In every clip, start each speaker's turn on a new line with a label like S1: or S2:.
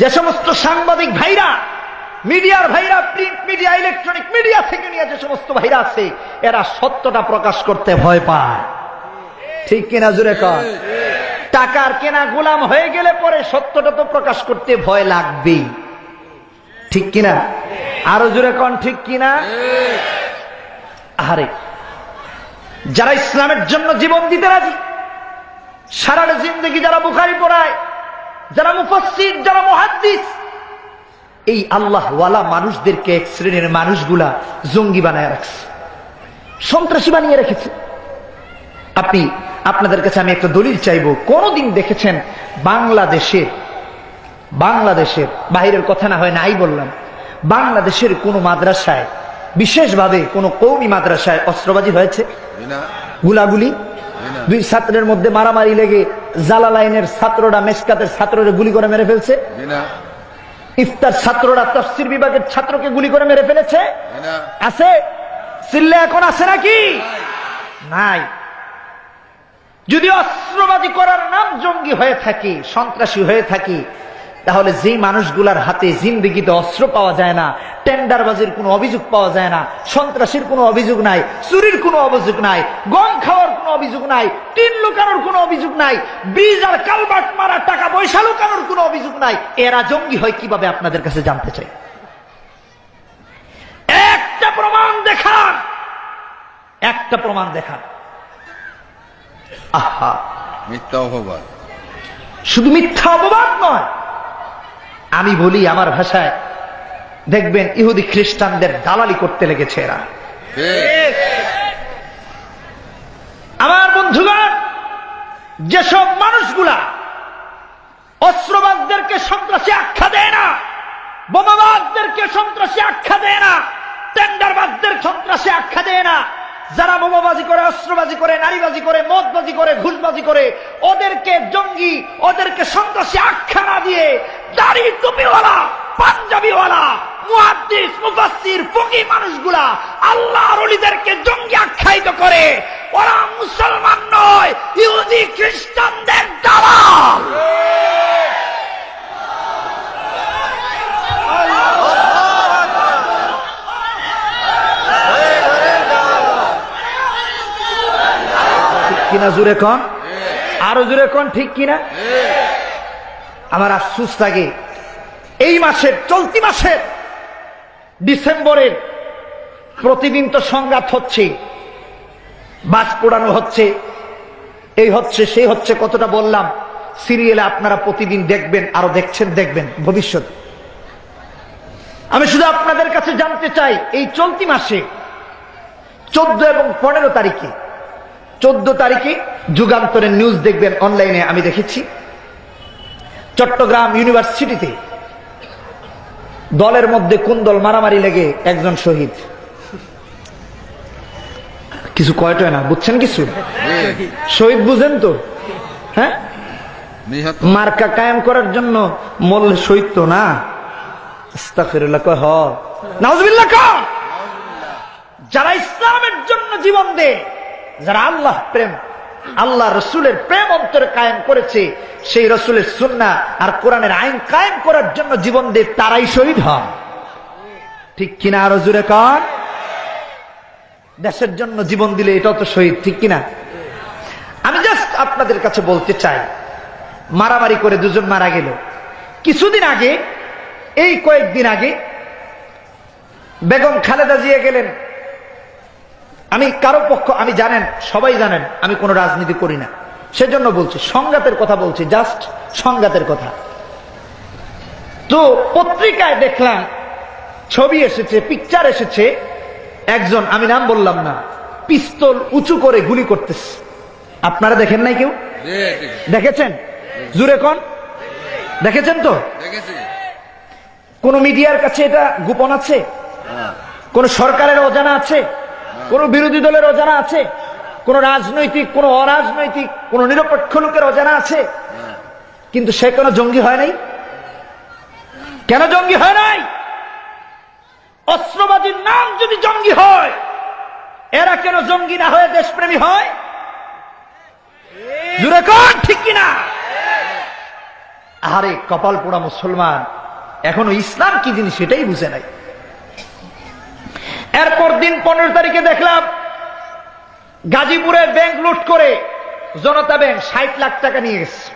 S1: যে সমস্ত সাংবাদিক ভাইরা, মিডিয়ার ভাইরা প্রিন্ট মিডিয়া ইলেকট্রনিক মিডিয়া থেকে নিয়ে যে সমস্ত ভাইরা আছে, এরা সত্যটা প্রকাশ করতে ভয় পায়। ঠিক কিনা জুড়ে কর টাকার কেনা গোলাম হয়ে গেলে পরে সত্যটা তো প্রকাশ করতে ভয় লাগবেই। ঠিক কিনা? আরও জুড়ে কন, ঠিক কিনা? আরে যারা ইসলামের জন্য জীবন দিতে রাজি, সারাটা জিন্দগি যারা বুখারি পড়ায় যারা মুফাসির যারা মহাদ্দিস এই আল্লাহ ওয়ালা মানুষদেরকে এক শ্রেণির মানুষগুলা জঙ্গি বানায় রাখছে সন্ত্রাসী বানিয়ে রেখেছে। আপনি আপনাদের কাছে আমি একটা দলিল চাইব। কোনদিন দেখেছেন বাংলাদেশের বাংলাদেশের বাহিরের কথা না হয় নাই বললাম বাংলাদেশের কোন মাদ্রাসায় বিশেষভাবে কোন কৌমি মাদ্রাসায় অস্ত্রবাজি হয়েছে? গুলাগুলি? দুই ছাত্রের মধ্যে মারামারি লেগে জালালাইনের ছাত্ররা মেসকাতের ছাত্ররা গুলি করে মেরে ফেলছে। ইফতার ছাত্ররা তফসির বিভাগের ছাত্রকে গুলি করে মেরে ফেলেছে। আছে? সিল্লে এখন আছে নাকি? নাই। যদি অস্ত্রবাদী করার নাম জঙ্গি হয়ে থাকি সন্ত্রাসী হয়ে থাকি তাহলে যে মানুষগুলার হাতে জিন্দগিতে অস্ত্র পাওয়া যায় না টেন্ডারবাজির কোনো অভিযোগ পাওয়া যায় না সন্ত্রাসীর কোনো অভিযোগ নাই চুরির কোনো অভিযোগ নাই গম খাওয়ার কোনো অভিযোগ নাই টিন লুকানোর কোনো অভিযোগ নাই ব্রিজ আর কালবাট মারা টাকা পয়সা লুকানোর কোনো অভিযোগ নাই এরা জঙ্গি হয় কীভাবে আপনাদের কাছে জানতে চাই? একটা প্রমাণ দেখান! একটা প্রমাণ দেখান। আহা!
S2: মিথ্যা অপবাদ।
S1: শুধু মিথ্যা অপবাদ নয় আমি বলি আমার ভাষায়, দেখবেন ইহুদি খ্রিস্টানদের দালালি করতে লেগেছে এরা। আমার বন্ধুগণ, যেসব মানুষগুলা অস্ত্রবাদদেরকে সন্ত্রাসী আখ্যা দেয় না, বোমাবাদদেরকে সন্ত্রাসী আখ্যা দেয় না, টেন্ডারবাদদের সন্ত্রাসী আখ্যা দেয় না যারা বোমাবাজি করে, অস্ত্রবাজি করে, নারীবাজি করে, মদবাজি করে, ঘুষবাজি করে, ওদেরকে জঙ্গি, ওদেরকে সন্ত্রাসী আখ্যা না দিয়ে দাড়ি টুপিওয়ালা, পাঞ্জাবিওয়ালা দালাল ঠিক কিনা জুড়ে কন? আরও জুড়ে কন ঠিক কিনা? আমার আফসুস লাগে এই মাসের চলতি মাসের ডিসেম্বরের প্রতিদিন তো সংঘাত হচ্ছে বাস পোড়ানো হচ্ছে এই হচ্ছে সেই হচ্ছে কতটা বললাম সিরিয়ালে আপনারা প্রতিদিন দেখবেন আরও দেখছেন দেখবেন ভবিষ্যৎ। আমি শুধু আপনাদের কাছে জানতে চাই এই চলতি মাসে চোদ্দ এবং পনেরো তারিখে চোদ্দ তারিখে যুগান্তরের নিউজ দেখবেন অনলাইনে আমি দেখেছি। চট্টগ্রাম ইউনিভার্সিটিতে দলের মধ্যে কোন দল মারামারি লেগে একজন শহীদ? কিছু কয়টয় না বুঝছেন কিছু? শহীদ বুঝেন তো? হ্যাঁ? মার্কা কায়েম করার জন্য মরলে শহীদ তো না? যারা ইসলামের জন্য জীবন দে যারা আল্লাহ প্রেম, আল্লাহ রসুলের প্রেম অন্তরে কায়েম করেছে, সেই রসুলের সুন্না আর কোরআনের আইন কায়েম করার জন্য জীবন দে তারাই শহীদ হন। ঠিক কিনা আরও জুড়ে কর দেশের জন্য জীবন দিলে এটাও তো শহীদ, ঠিক কিনা? আমি জাস্ট আপনাদের কাছে বলতে চাই, মারামারি করে দুজন মারা গেল। কিছুদিন আগে, এই কয়েকদিন আগে, বেগম খালেদা জিয়া গেলেন। আমি কারও পক্ষ আমি জানেন সবাই জানেন আমি কোনো রাজনীতি করি না। সেজন্য বলছি সংঘাতের কথা বলছি জাস্ট সংঘাতের কথা। তো পত্রিকায় দেখলাম ছবি এসেছে পিকচার এসেছে একজন আমি নাম বললাম না পিস্তল উঁচু করে গুলি করতেছে। আপনারা দেখেন নাই কেউ? দেখেছেন? জুরে কন? দেখেছেন তো? কোন মিডিয়ার কাছে এটা গোপন আছে?
S2: হ্যাঁ।
S1: কোন সরকারের অজানা আছে? কোন বিরোধী দলের অজানা আছে? কোন রাজনৈতিক, কোন অরাজনৈতিক, কোন নিরপেক্ষ লোকের অজানা আছে? কিন্তু সে কেন জঙ্গি হয় নাই? কেন জঙ্গি হয় নাই? অস্ত্রবাদীর নাম যদি জঙ্গি হয়, এরা কেন জঙ্গি না হয়ে দেশপ্রেমী হয়? ঠিক কিনা? আরে কপাল পোড়া মুসলমান, এখনও ইসলাম কি জিনিস সেটাই বুঝে নাই। দিন পনেরো তারিখে দেখলাম গাজীপুরের ব্যাংক লুট করে জনতা ব্যাংক ষাট লাখ টাকা নিয়ে গেছে।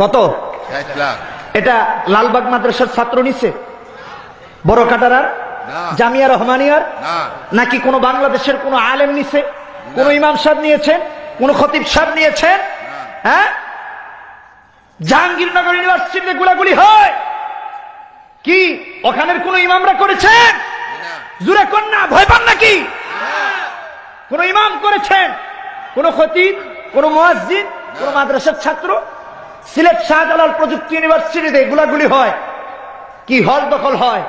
S1: কত? এটা লালবাগ মাদ্রাসার ছাত্র নিছে? বড় কাটারার। জামিয়া রহমানিয়ার? নাকি কোন বাংলাদেশের কোন আলেম নিছে? কোন ইমাম সাহেব নিয়েছেন? কোন খতিব সাহেব নিয়েছেন? হ্যাঁ? জাহাঙ্গীরনগর ইউনিভার্সিটিতে গুলাগুলি হয়। কি? ওখানের কোন ইমামরা করেছেন? জুরে কন্যা ভয় পান নাকি? কোন ইমাম করেছেন কোন খতিব কোন মুয়াজ্জিন কোন মাদ্রাসার ছাত্র? সিলেট শাহজালাল প্রযুক্তি ইউনিভার্সিটিতে গুলাগুলি হয় কি হল দখল হয়?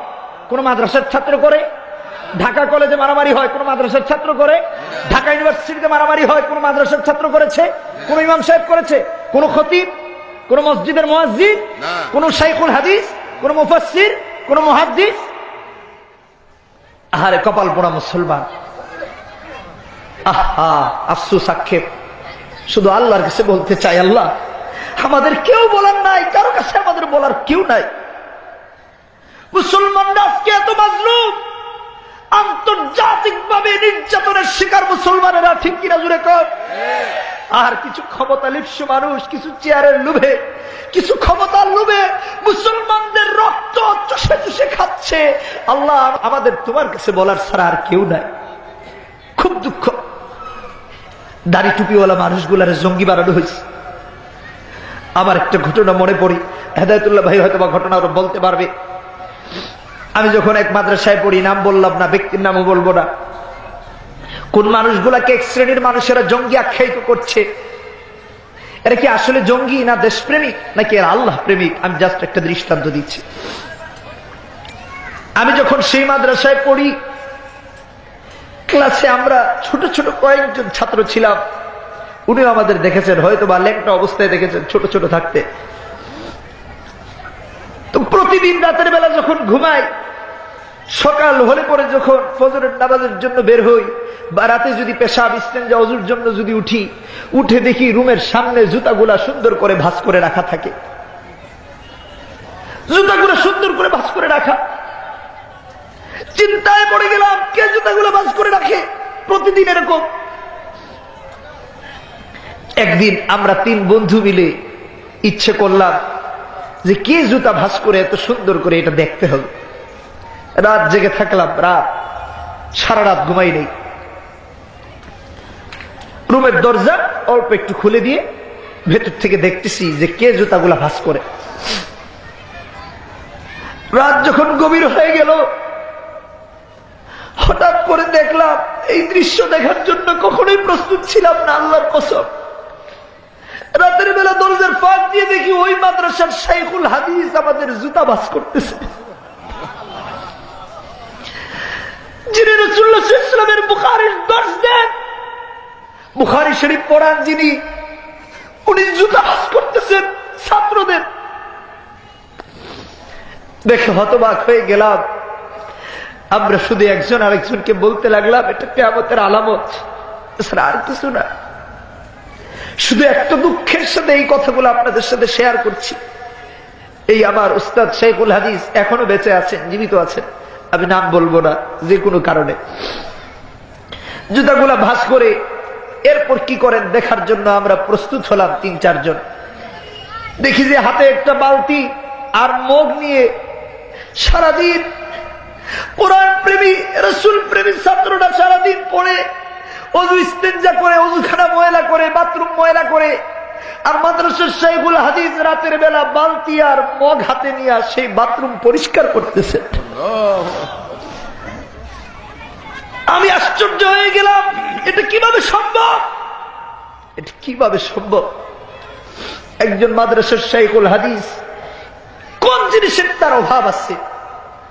S1: কোন মাদ্রাসার ছাত্র করে? ঢাকা কলেজে মারামারি হয় কোন মাদ্রাসার ছাত্র করে? ঢাকা ইউনিভার্সিটিতে মারামারি হয় কোন মাদ্রাসার ছাত্র করেছে? কোন ইমাম সাহেব করেছে? কোন খতিব কোন মসজিদের
S2: মসজিদ
S1: কোন শাইখুল হাদিস কোন মুফাসসির কোন মুহাদ্দিস? আহারে কপাল পোড়া মুসলমান। আহা, আফসুস আক্ষেপ। শুধু আল্লাহর কাছে বলতে চাই আল্লাহ, আমাদের কেউ বলার নাই, কারও কাছে আমাদের বলার কেউ নাই। মুসলমানরা আজকে এত মাজলুম আন্তর্জাতিক ভাবে নির্যাতনের শিকার মুসলমানেরা, ঠিক কিনা জুড়ে কর আর কিছু ক্ষমতা লিপ্স মানুষ, কিছু চেয়ারের লোভে, কিছু ক্ষমতার লোভে মুসলমানদের রক্ত চষে চষে খাচ্ছে। আল্লাহ আমাদের তোমার কাছে বলার ছাড়া আর কেউ নাই। খুব দুঃখ। দাড়ি টুপিওয়ালা মানুষগুলার জঙ্গি বানানো হয়েছে। আমার একটা ঘটনা মনে পড়ি। হেদায়তুল্লাহ ভাই হয়তো বা ঘটনা ওরা বলতে পারবে। আমি যখন এক মাদ্রাসায় পড়ি, নাম বললাম না, ব্যক্তির নামও বলব না। কোন মানুষগুলাকে এক শ্রেণির মানুষেরা জঙ্গি আখ্যায়িত করছে? এরা কি আসলে জঙ্গি না দেশপ্রেমিক? নাকি এরা আল্লাহ প্রেমিক? আমি জাস্ট একটা দৃষ্টান্ত দিচ্ছি। আমি যখন সেই মাদ্রাসায় পড়ি, ক্লাসে আমরা ছোট ছোট কয়েকজন ছাত্র ছিলাম। উনিও আমাদের দেখেছেন হয়তো বা ল্যাংটা অবস্থায় দেখেছেন ছোট ছোট থাকতে। তো প্রতিদিন রাতের বেলা যখন ঘুমাই সকাল হলে পরে যখন ফজরের নামাজের জন্য বের হই, বা রাতে যদি পেশাব ইস্তেঞ্জা অজুর জন্য যদি উঠি, উঠে দেখি রুমের সামনে জুতাগুলা সুন্দর করে ভাস করে রাখা থাকে। জুতাগুলো সুন্দর করে ভাস করে রাখা। চিন্তায় পড়ে গেলাম, কে জুতাগুলো ভাস করে রাখে? প্রতিদিন এরকম। একদিন আমরা তিন বন্ধু মিলে ইচ্ছে করলাম যে কে জুতা ভাস করে এত সুন্দর করে এটা দেখতে হবে। রাত জেগে থাকলাম, রাত, সারা রাত ঘুমাই নেই। রুমের দরজা অল্প একটু খুলে দিয়ে ভেতর থেকে দেখতেছি যে কে জুতাগুলা ভাস করে। রাত যখন গভীর হয়ে গেল, হঠাৎ করে দেখলাম এই দৃশ্য দেখার জন্য কখনোই প্রস্তুত ছিলাম না, আল্লাহর কসম। রাতের বেলা দরজার ফাঁক দিয়ে দেখি ওই মাদ্রাসার শাইখুল হাদিস আমাদের জুতা বাস করতেছে। যিনি রসুল্লাহ ইসলামের বুখারির দর্শ দেন, বুখারি শরীফ পড়ান যিনি, উনি জুতাবাস করতেছেন ছাত্রদের। দেখে হতবাক হয়ে গেলাম। আমরা শুধু একজন আরেকজনকে বলতে লাগলাম, এটা কেমতের আলামত আর কিছু না। শুধু একটা দুঃখের সাথে এই কথাগুলো আপনাদের সাথে শেয়ার করছি। এই আমার উস্তাদ শেখুল হাদিস এখনও বেঁচে আছেন, জীবিত আছেন। আমি নাম বলব না, যে কোনো কারণে। জুতাগুলা ভাস করে এরপর কি করেন, দেখার জন্য আমরা প্রস্তুত হলাম তিন, চারজন। দেখি যে হাতে একটা বালতি আর মগ নিয়ে সারাদিন কোরআন প্রেমী রসুল প্রেমী ছাত্ররা সারাদিন পড়ে, অজু ইস্তেঞ্জা করে, অজুখানা ময়লা করে, বাথরুম ময়লা করে আর মাদ্রাসার শাইখুল হাদিস রাতের বেলা বালতি আর মগ হাতে নিয়ে সেই বাথরুম পরিষ্কার করতেছে। আমি আশ্চর্য হয়ে গেলাম, এটা কীভাবে সম্ভব? এটা কীভাবে সম্ভব? একজন মাদ্রাসার শাইখুল হাদিস, কোন জিনিসের তার অভাব আছে?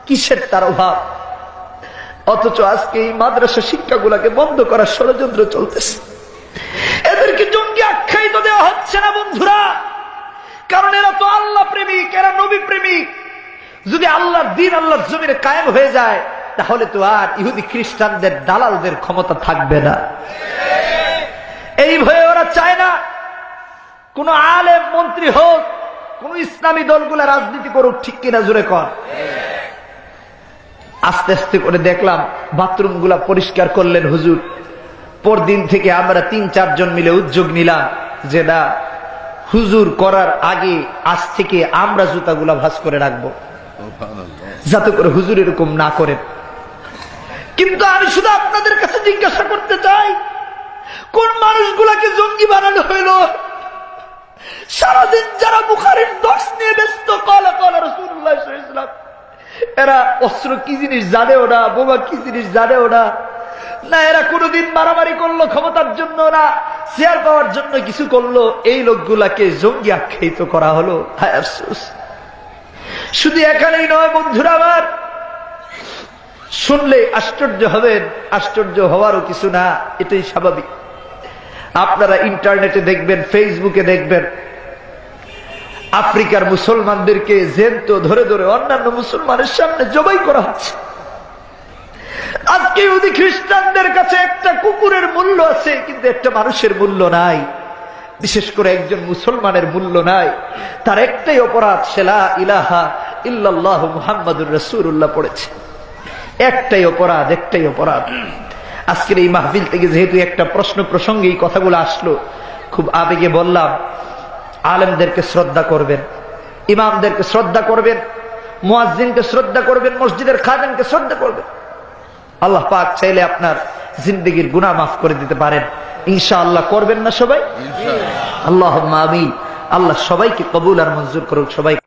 S1: কিসের তার অভাব? অথচ আজকে এই মাদ্রাসা শিক্ষাগুলাকে বন্ধ করার ষড়যন্ত্র চলতেছে। এদেরকে হচ্ছে না বন্ধুরা। কারণ এরা তো আল্লাহ প্রেমিক, এরা নবী প্রেমিক। যদি আল্লাহর দিন আল্লাহর জমিনে কায়েম হয়ে যায়, তাহলে তো আর ইহুদি খ্রিস্টানদের দালালদের ক্ষমতা থাকবে না। এই ভয়ে ওরা চায় না, কোন আলেম মন্ত্রী হোক, কোন ইসলামী দলগুলা রাজনীতি করুক, ঠিক কিনা জুড়ে কর। আস্তে আস্তে করে দেখলাম বাথরুম পরিষ্কার করলেন হুজুর। পরদিন থেকে আমরা তিন চারজন মিলে উদ্যোগ নিলাম। যে না হুজুর করার আগে আজ থেকে আমরা জুতাগুলা ভাস করে রাখব। যাতে করে হুজুর এরকম না করেন। কিন্তু আমি শুধু আপনাদের কাছে জিজ্ঞাসা করতে চাই কোন মানুষগুলাকে জঙ্গি বানানো হইল? সারাদিন যারা বুখারের দশ নিয়ে ব্যস্ত কলা কলা রসুল্লাহ এরা অস্ত্র কি জিনিস জানেও না বোমা কি জিনিস জানেও না। না এরা কোনোদিন মারামারি করল ক্ষমতার জন্য না। শেয়ার পাওয়ার জন্য কিছু করল, এই লোকগুলাকে জঙ্গি আখ্যায়িত করা হলো। হায় শুধু এখানেই নয়, বন্ধুরা আমার। শুনলে আশ্চর্য হবেন, আশ্চর্য হওয়ারও কিছু না, এটাই স্বাভাবিক। আপনারা ইন্টারনেটে দেখবেন, ফেসবুকে দেখবেন, আফ্রিকার মুসলমানদেরকে জেন্ত ধরে ধরে অন্যান্য মুসলমানের সামনে জবাই করা হচ্ছে। আজকে ইহুদি খ্রিস্টানদের কাছে একটা কুকুরের মূল্য আছে, কিন্তু একটা মানুষের মূল্য নাই, বিশেষ করে একজন মুসলমানের মূল্য নাই, তার একটাই অপরাধ সেলা ইলাহা ইল্লাল্লাহ মুহাম্মাদুর রসুল্লাহ পড়েছে। একটাই অপরাধ একটাই অপরাধ। আজকের এই মাহফিল থেকে যেহেতু একটা প্রশ্ন প্রসঙ্গে এই কথাগুলো আসলো, খুব আবেগে বললাম, আলেমদেরকে শ্রদ্ধা করবেন, ইমামদেরকে শ্রদ্ধা করবেন, মুয়াজ্জিনকে শ্রদ্ধা করবেন, মসজিদের খাদেনকে শ্রদ্ধা করবেন। আল্লাহ পাক চাইলে আপনার জিন্দগির গুনাহ মাফ করে দিতে পারেন। ইনশা আল্লাহ করবেন না সবাই? আল্লাহ আমিন। আল্লাহ সবাইকে কবুল আর মঞ্জুর করুক সবাই।